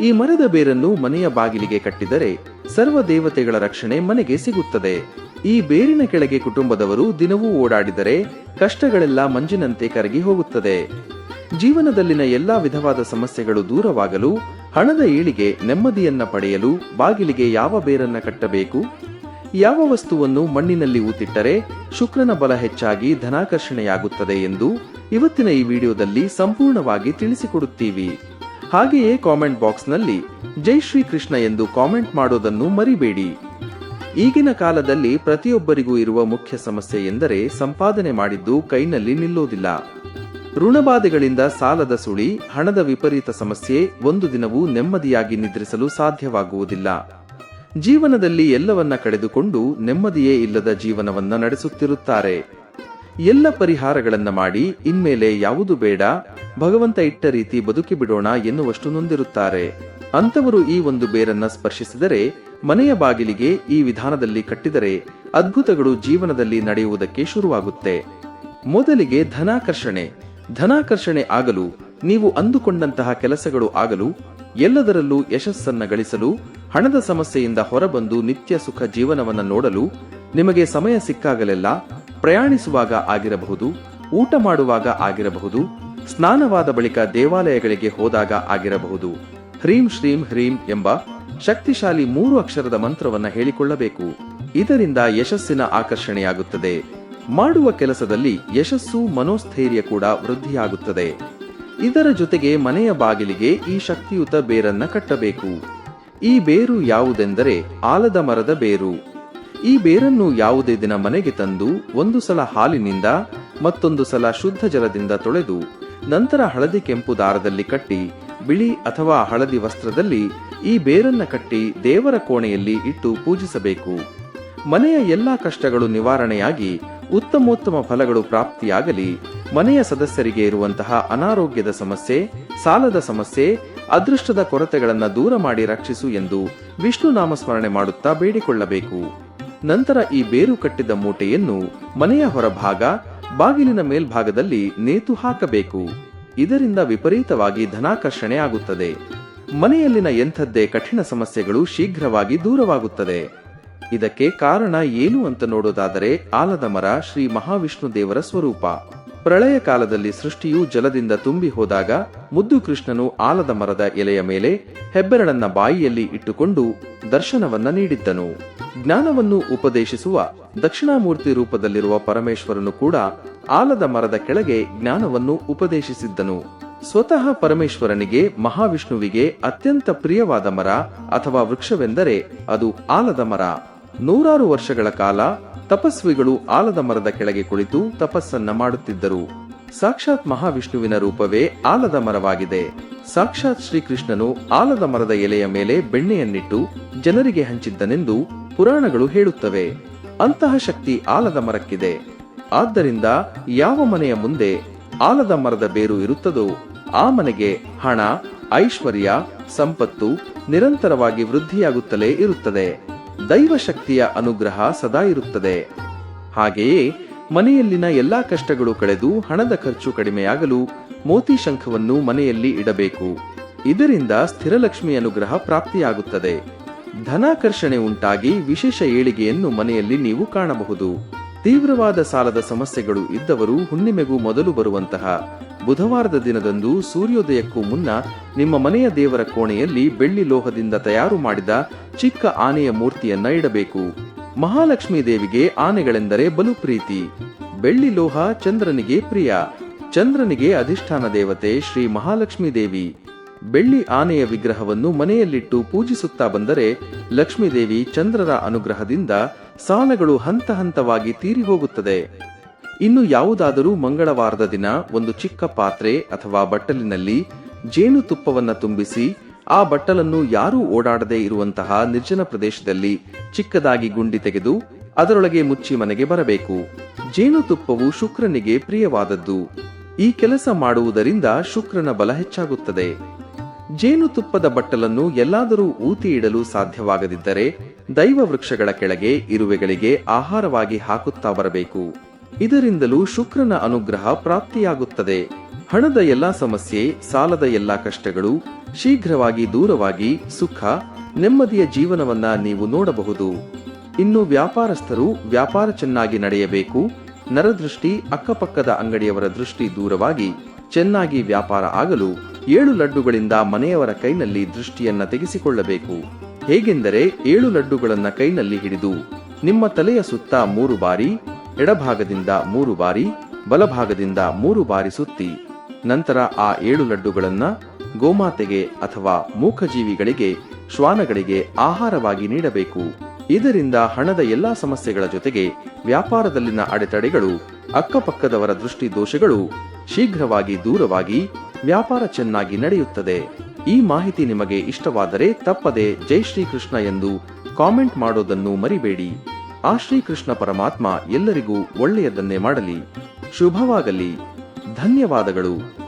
ಈ ಮರದ ಬೇರನ್ನು ಮನೆಯ ಬಾಗಿಲಿಗೆ ಕಟ್ಟಿದರೆ ಸರ್ವ ದೇವತೆಗಳ ರಕ್ಷಣೆ ಮನೆಗೆ ಸಿಗುತ್ತದೆ. ಈ ಬೇರಿನ ಕೆಳಗೆ ಕುಟುಂಬದವರು ದಿನವೂ ಓಡಾಡಿದರೆ ಕಷ್ಟಗಳೆಲ್ಲ ಮಂಜಿನಂತೆ ಕರಗಿ ಹೋಗುತ್ತದೆ. ಜೀವನದಲ್ಲಿನ ಎಲ್ಲಾ ವಿಧವಾದ ಸಮಸ್ಯೆಗಳು ದೂರವಾಗಲು ಹಣದ ಏಳಿಗೆ ನೆಮ್ಮದಿಯನ್ನ ಪಡೆಯಲು ಬಾಗಿಲಿಗೆ ಯಾವ ಬೇರನ್ನ ಕಟ್ಟಬೇಕು? ಯಾವ ವಸ್ತುವನ್ನು ಮಣ್ಣಿನಲ್ಲಿ ಊತಿಟ್ಟರೆ ಶುಕ್ರನ ಬಲ ಹೆಚ್ಚಾಗಿ ಧನಾಕರ್ಷಣೆಯಾಗುತ್ತದೆ ಎಂದು ಇವತ್ತಿನ ಈ ವಿಡಿಯೋದಲ್ಲಿ ಸಂಪೂರ್ಣವಾಗಿ ತಿಳಿಸಿಕೊಡುತ್ತೀವಿ. ಹಾಗೆಯೇ ಕಾಮೆಂಟ್ ಬಾಕ್ಸ್ನಲ್ಲಿ ಜೈ ಶ್ರೀ ಕೃಷ್ಣ ಎಂದು ಕಾಮೆಂಟ್ ಮಾಡೋದನ್ನು ಮರಿಬೇಡಿ. ಈಗಿನ ಕಾಲದಲ್ಲಿ ಪ್ರತಿಯೊಬ್ಬರಿಗೂ ಇರುವ ಮುಖ್ಯ ಸಮಸ್ಯೆ ಎಂದರೆ ಸಂಪಾದನೆ ಮಾಡಿದ್ದು ಕೈನಲ್ಲಿ ನಿಲ್ಲೋದಿಲ್ಲ. ಋಣಬಾಧೆಗಳಿಂದ ಸಾಲದ ಸುಳಿ, ಹಣದ ವಿಪರೀತ ಸಮಸ್ಯೆ ಒಂದು ದಿನವೂ ನೆಮ್ಮದಿಯಾಗಿ ನಿದ್ರಿಸಲು ಸಾಧ್ಯವಾಗುವುದಿಲ್ಲ. ಜೀವನದಲ್ಲಿ ಎಲ್ಲವನ್ನ ಕಳೆದುಕೊಂಡು ನೆಮ್ಮದಿಯೇ ಇಲ್ಲದ ಜೀವನವನ್ನ ನಡೆಸುತ್ತಿರುತ್ತಾರೆ. ಎಲ್ಲ ಪರಿಹಾರಗಳನ್ನ ಮಾಡಿ ಇನ್ಮೇಲೆ ಯಾವುದು ಬೇಡ, ಭಗವಂತ ಇಟ್ಟ ರೀತಿ ಬದುಕಿ ಬಿಡೋಣ ಎನ್ನುವಷ್ಟು ನೊಂದಿರುತ್ತಾರೆ. ಅಂತವರು ಈ ಒಂದು ಬೇರನ್ನ ಸ್ಪರ್ಶಿಸಿದರೆ, ಮನೆಯ ಬಾಗಿಲಿಗೆ ಈ ವಿಧಾನದಲ್ಲಿ ಕಟ್ಟಿದರೆ ಅದ್ಭುತಗಳು ಜೀವನದಲ್ಲಿ ನಡೆಯುವುದಕ್ಕೆ ಶುರುವಾಗುತ್ತೆ. ಮೊದಲಿಗೆ ಧನಾಕರ್ಷಣೆ. ಧನಾಕರ್ಷಣೆ ಆಗಲು, ನೀವು ಅಂದುಕೊಂಡಂತಹ ಕೆಲಸಗಳು ಆಗಲು, ಎಲ್ಲದರಲ್ಲೂ ಯಶಸ್ಸನ್ನ ಗಳಿಸಲು, ಹಣದ ಸಮಸ್ಯೆಯಿಂದ ಹೊರಬಂದು ನಿತ್ಯ ಸುಖ ಜೀವನವನ್ನ ನೋಡಲು ನಿಮಗೆ ಸಮಯ ಸಿಕ್ಕಾಗಲೆಲ್ಲ ಪ್ರಯಾಣಿಸುವಾಗ ಆಗಿರಬಹುದು, ಊಟ ಮಾಡುವಾಗ ಆಗಿರಬಹುದು, ಸ್ನಾನವಾದ ಬಳಿಕ ದೇವಾಲಯಗಳಿಗೆ ಹೋದಾಗ ಆಗಿರಬಹುದು. ಹ್ರೀಂ ಶ್ರೀಂ ಹ್ರೀಂ ಎಂಬ ಶಕ್ತಿಶಾಲಿ ಮೂರು ಅಕ್ಷರದ ಮಂತ್ರವನ್ನ ಹೇಳಿಕೊಳ್ಳಬೇಕು. ಇದರಿಂದ ಯಶಸ್ಸಿನ ಆಕರ್ಷಣೆಯಾಗುತ್ತದೆ. ಮಾಡುವ ಕೆಲಸದಲ್ಲಿ ಯಶಸ್ಸು, ಮನೋಸ್ಥೈರ್ಯ ಕೂಡ ವೃದ್ಧಿಯಾಗುತ್ತದೆ. ಇದರ ಜೊತೆಗೆ ಮನೆಯ ಬಾಗಿಲಿಗೆ ಈ ಶಕ್ತಿಯುತ ಬೇರನ್ನ ಕಟ್ಟಬೇಕು. ಈ ಬೇರು ಯಾವುದೆಂದರೆ ಆಲದ ಮರದ ಬೇರು. ಈ ಬೇರನ್ನು ಯಾವುದೇ ದಿನ ಮನೆಗೆ ತಂದು ಒಂದು ಸಲ ಹಾಲಿನಿಂದ ಮತ್ತೊಂದು ಸಲ ಶುದ್ಧ ಜಲದಿಂದ ತೊಳೆದು ನಂತರ ಹಳದಿ ಕೆಂಪು ದಾರದಲ್ಲಿ ಕಟ್ಟಿ ಬಿಳಿ ಅಥವಾ ಹಳದಿ ವಸ್ತ್ರದಲ್ಲಿ ಈ ಬೇರನ್ನ ಕಟ್ಟಿ ದೇವರ ಕೋಣೆಯಲ್ಲಿ ಇಟ್ಟು ಪೂಜಿಸಬೇಕು. ಮನೆಯ ಎಲ್ಲಾ ಕಷ್ಟಗಳು ನಿವಾರಣೆಯಾಗಿ ಉತ್ತಮೋತ್ತಮ ಫಲಗಳು ಪ್ರಾಪ್ತಿಯಾಗಲಿ, ಮನೆಯ ಸದಸ್ಯರಿಗೆ ಇರುವಂತಹ ಅನಾರೋಗ್ಯದ ಸಮಸ್ಯೆ, ಸಾಲದ ಸಮಸ್ಯೆ, ಅದೃಷ್ಟದ ಕೊರತೆಗಳನ್ನು ದೂರ ಮಾಡಿ ರಕ್ಷಿಸು ಎಂದು ವಿಷ್ಣು ನಾಮಸ್ಮರಣೆ ಮಾಡುತ್ತಾ ಬೇಡಿಕೊಳ್ಳಬೇಕು. ನಂತರ ಈ ಬೇರು ಕಟ್ಟಿದ ಮೂಟೆಯನ್ನು ಮನೆಯ ಹೊರಭಾಗ, ಬಾಗಿಲಿನ ಮೇಲ್ಭಾಗದಲ್ಲಿ ನೇತು ಹಾಕಬೇಕು. ಇದರಿಂದ ವಿಪರೀತವಾಗಿ ಧನಾಕರ್ಷಣೆ ಆಗುತ್ತದೆ. ಮನೆಯಲ್ಲಿನ ಎಂಥದ್ದೇ ಕಠಿಣ ಸಮಸ್ಯೆಗಳು ಶೀಘ್ರವಾಗಿ ದೂರವಾಗುತ್ತದೆ. ಇದಕ್ಕೆ ಕಾರಣ ಏನು ಅಂತ ನೋಡೋದಾದರೆ ಆಲದ ಮರ ಶ್ರೀ ಮಹಾವಿಷ್ಣು ದೇವರ ಸ್ವರೂಪ. ಪ್ರಳಯ ಕಾಲದಲ್ಲಿ ಸೃಷ್ಟಿಯು ಜಲದಿಂದ ತುಂಬಿ ಹೋದಾಗ ಮುದ್ದು ಕೃಷ್ಣನು ಆಲದ ಮರದ ಎಲೆಯ ಮೇಲೆ ಹೆಬ್ಬೆರಳನ್ನ ಬಾಯಿಯಲ್ಲಿ ಇಟ್ಟುಕೊಂಡು ದರ್ಶನವನ್ನ ನೀಡಿದ್ದನು. ಜ್ಞಾನವನ್ನು ಉಪದೇಶಿಸುವ ದಕ್ಷಿಣಾಮೂರ್ತಿ ರೂಪದಲ್ಲಿರುವ ಪರಮೇಶ್ವರನು ಕೂಡ ಆಲದ ಮರದ ಕೆಳಗೆ ಜ್ಞಾನವನ್ನು ಉಪದೇಶಿಸಿದ್ದನು. ಸ್ವತಃ ಪರಮೇಶ್ವರನಿಗೆ ಮಹಾವಿಷ್ಣುವಿಗೆ ಅತ್ಯಂತ ಪ್ರಿಯವಾದ ಮರ ಅಥವಾ ವೃಕ್ಷವೆಂದರೆ ಅದು ಆಲದ ಮರ. ನೂರಾರು ವರ್ಷಗಳ ಕಾಲ ತಪಸ್ವಿಗಳು ಆಲದ ಮರದ ಕೆಳಗೆ ಕುಳಿತು ತಪಸ್ಸನ್ನ ಮಾಡುತ್ತಿದ್ದರು. ಸಾಕ್ಷಾತ್ ಮಹಾವಿಷ್ಣುವಿನ ರೂಪವೇ ಆಲದ ಮರವಾಗಿದೆ. ಸಾಕ್ಷಾತ್ ಶ್ರೀಕೃಷ್ಣನು ಆಲದ ಮರದ ಎಲೆಯ ಮೇಲೆ ಬೆಣ್ಣೆಯನ್ನಿಟ್ಟು ಜನರಿಗೆ ಹಂಚಿದ್ದನೆಂದು ಪುರಾಣಗಳು ಹೇಳುತ್ತವೆ. ಅಂತಹ ಶಕ್ತಿ ಆಲದ ಮರಕ್ಕಿದೆ. ಆದ್ದರಿಂದ ಯಾವ ಮನೆಯ ಮುಂದೆ ಆಲದ ಮರದ ಬೇರು ಇರುತ್ತದೋ, ಆ ಮನೆಗೆ ಹಣ, ಐಶ್ವರ್ಯ, ಸಂಪತ್ತು ನಿರಂತರವಾಗಿ ವೃದ್ಧಿಯಾಗುತ್ತಲೇ ಇರುತ್ತದೆ. ದೈವ ಶಕ್ತಿಯ ಅನುಗ್ರಹ ಸದಾ ಇರುತ್ತದೆ. ಹಾಗೆಯೇ ಮನೆಯಲ್ಲಿನ ಎಲ್ಲಾ ಕಷ್ಟಗಳು ಕಳೆದು ಹಣದ ಖರ್ಚು ಕಡಿಮೆಯಾಗಲು ಮೋತಿ ಶಂಖವನ್ನು ಮನೆಯಲ್ಲಿ ಇಡಬೇಕು. ಇದರಿಂದ ಸ್ಥಿರಲಕ್ಷ್ಮಿ ಅನುಗ್ರಹ ಪ್ರಾಪ್ತಿಯಾಗುತ್ತದೆ. ಧನಾಕರ್ಷಣೆ ಉಂಟಾಗಿ ವಿಶೇಷ ಏಳಿಗೆಯನ್ನು ಮನೆಯಲ್ಲಿ ನೀವು ಕಾಣಬಹುದು. ತೀವ್ರವಾದ ಸಾಲದ ಸಮಸ್ಯೆಗಳು ಇದ್ದವರು ಹುಣ್ಣಿಮೆಗೂ ಮೊದಲು ಬರುವಂತಹ. ಬುಧವಾರದ ದಿನದಂದು ಸೂರ್ಯೋದಯಕ್ಕೂ ಮುನ್ನ ನಿಮ್ಮ ಮನೆಯ ದೇವರ ಕೋಣೆಯಲ್ಲಿ ಬೆಳ್ಳಿ ಲೋಹದಿಂದ ತಯಾರು ಮಾಡಿದ ಚಿಕ್ಕ ಆನೆಯ ಮೂರ್ತಿಯನ್ನ ಇಡಬೇಕು. ಮಹಾಲಕ್ಷ್ಮೀ ದೇವಿಗೆ ಆನೆಗಳೆಂದರೆ ಬಲು ಪ್ರೀತಿ. ಬೆಳ್ಳಿ ಲೋಹ ಚಂದ್ರನಿಗೆ ಪ್ರಿಯ. ಚಂದ್ರನಿಗೆ ಅಧಿಷ್ಠಾನ ದೇವತೆ ಶ್ರೀ ಮಹಾಲಕ್ಷ್ಮೀ ದೇವಿ. ಬೆಳ್ಳಿ ಆನೆಯ ವಿಗ್ರಹವನ್ನು ಮನೆಯಲ್ಲಿಟ್ಟು ಪೂಜಿಸುತ್ತಾ ಬಂದರೆ ಲಕ್ಷ್ಮೀದೇವಿ ಚಂದ್ರರ ಅನುಗ್ರಹದಿಂದ ಸಾಲಗಳು ಹಂತ ಹಂತವಾಗಿ ತೀರಿ ಹೋಗುತ್ತದೆ ಇನ್ನು ಯಾವುದಾದರೂ ಮಂಗಳವಾರದ ದಿನ ಒಂದು ಚಿಕ್ಕ ಪಾತ್ರೆ ಅಥವಾ ಬಟ್ಟಲಿನಲ್ಲಿ ಜೇನು ತುಪ್ಪವನ್ನ ತುಂಬಿಸಿ ಆ ಬಟ್ಟಲನ್ನು ಯಾರೂ ಓಡಾಡದೇ ಇರುವಂತಹ ನಿರ್ಜನ ಪ್ರದೇಶದಲ್ಲಿ ಚಿಕ್ಕದಾಗಿ ಗುಂಡಿ ತೆಗೆದು ಅದರೊಳಗೆ ಮುಚ್ಚಿ ಮನೆಗೆ ಬರಬೇಕು. ಜೇನುತುಪ್ಪವು ಶುಕ್ರನಿಗೆ ಪ್ರಿಯವಾದದ್ದು. ಈ ಕೆಲಸ ಮಾಡುವುದರಿಂದ ಶುಕ್ರನ ಬಲ ಹೆಚ್ಚಾಗುತ್ತದೆ. ಜೇನುತುಪ್ಪದ ಬಟ್ಟಲನ್ನು ಎಲ್ಲಾದರೂ ಊತಿ ಇಡಲು ಸಾಧ್ಯವಾಗದಿದ್ದರೆ ದೈವ ವೃಕ್ಷಗಳ ಕೆಳಗೆ ಇರುವೆಗಳಿಗೆ ಆಹಾರವಾಗಿ ಹಾಕುತ್ತಾ ಬರಬೇಕು. ಇದರಿಂದಲೂ ಶುಕ್ರನ ಅನುಗ್ರಹ ಪ್ರಾಪ್ತಿಯಾಗುತ್ತದೆ. ಹಣದ ಎಲ್ಲಾ ಸಮಸ್ಯೆ, ಸಾಲದ ಎಲ್ಲಾ ಕಷ್ಟಗಳು ಶೀಘ್ರವಾಗಿ ದೂರವಾಗಿ ಸುಖ, ನೆಮ್ಮದಿಯ ಜೀವನವನ್ನ ನೀವು ನೋಡಬಹುದು. ಇನ್ನು ವ್ಯಾಪಾರಸ್ಥರು ವ್ಯಾಪಾರ ಚೆನ್ನಾಗಿ ನಡೆಯಬೇಕು. ನರದೃಷ್ಟಿ ಅಕ್ಕಪಕ್ಕದ ಅಂಗಡಿಯವರ ದೃಷ್ಟಿ ದೂರವಾಗಿ ಚೆನ್ನಾಗಿ ವ್ಯಾಪಾರ ಆಗಲು ಏಳು ಲಡ್ಡುಗಳಿಂದ ಮನೆಯವರ ಕೈನಲ್ಲಿ ದೃಷ್ಟಿಯನ್ನ ತೆಗೆಸಿಕೊಳ್ಳಬೇಕು. ಹೇಗೆಂದರೆ ಏಳು ಲಡ್ಡುಗಳನ್ನ ಕೈನಲ್ಲಿ ಹಿಡಿದು ನಿಮ್ಮ ತಲೆಯ ಸುತ್ತ ಮೂರು ಬಾರಿ, ಎಡಭಾಗದಿಂದ ಮೂರು ಬಾರಿ, ಬಲಭಾಗದಿಂದ ಮೂರು ಬಾರಿ ಸುತ್ತಿ, ನಂತರ ಆ ಏಳು ಲಡ್ಡುಗಳನ್ನ ಗೋಮಾತೆಗೆ ಅಥವಾ ಮೂಕಜೀವಿಗಳಿಗೆ, ಶ್ವಾನಗಳಿಗೆ ಆಹಾರವಾಗಿ ನೀಡಬೇಕು. ಇದರಿಂದ ಹಣದ ಎಲ್ಲಾ ಸಮಸ್ಯೆಗಳ ಜೊತೆಗೆ ವ್ಯಾಪಾರದಲ್ಲಿನ ಅಡೆತಡೆಗಳು, ಅಕ್ಕಪಕ್ಕದವರ ದೃಷ್ಟಿ ದೋಷಗಳು ಶೀಘ್ರವಾಗಿ ದೂರವಾಗಿ ವ್ಯಾಪಾರ ಚೆನ್ನಾಗಿ ನಡೆಯುತ್ತದೆ. ಈ ಮಾಹಿತಿ ನಿಮಗೆ ಇಷ್ಟವಾದರೆ ತಪ್ಪದೆ ಜೈ ಶ್ರೀಕೃಷ್ಣ ಎಂದು ಕಾಮೆಂಟ್ ಮಾಡೋದನ್ನು ಮರಿಬೇಡಿ. ಆ ಶ್ರೀಕೃಷ್ಣ ಪರಮಾತ್ಮ ಎಲ್ಲರಿಗೂ ಒಳ್ಳೆಯದನ್ನೇ ಮಾಡಲಿ. ಶುಭವಾಗಲಿ. ಧನ್ಯವಾದಗಳು.